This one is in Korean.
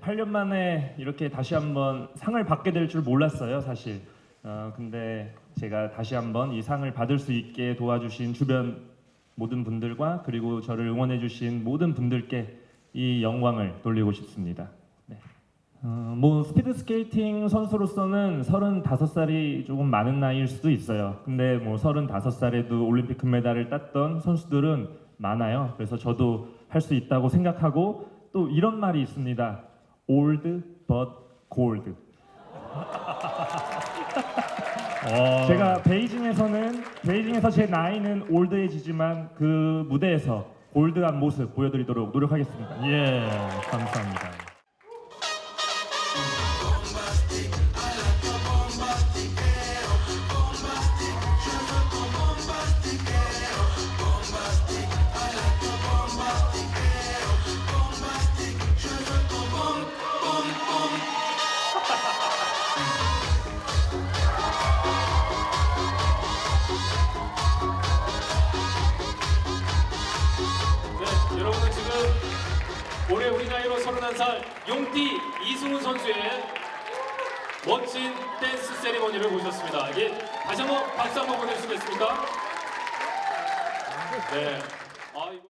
8년 만에 이렇게 다시 한번 상을 받게 될 줄 몰랐어요, 사실. 어, 근데 제가 다시 한번 이 상을 받을 수 있게 도와주신 주변 모든 분들과 그리고 저를 응원해 주신 모든 분들께 이 영광을 돌리고 싶습니다. 네. 어, 뭐 스피드 스케이팅 선수로서는 35살이 조금 많은 나이일 수도 있어요. 근데 뭐 35살에도 올림픽 금메달을 땄던 선수들은 많아요. 그래서 저도 할 수 있다고 생각하고 또 이런 말이 있습니다. Old but gold. 제가 베이징에서는 베이징에서 제 나이는 올드해지지만 그 무대에서 골드한 모습 보여드리도록 노력하겠습니다. 예, 감사합니다. 올해 우리 나이로 31살 용띠 이승우 선수의 멋진 댄스 세리머니를 보셨습니다. 예, 다시 한번 박수 한번 보내주시겠습니까? 네.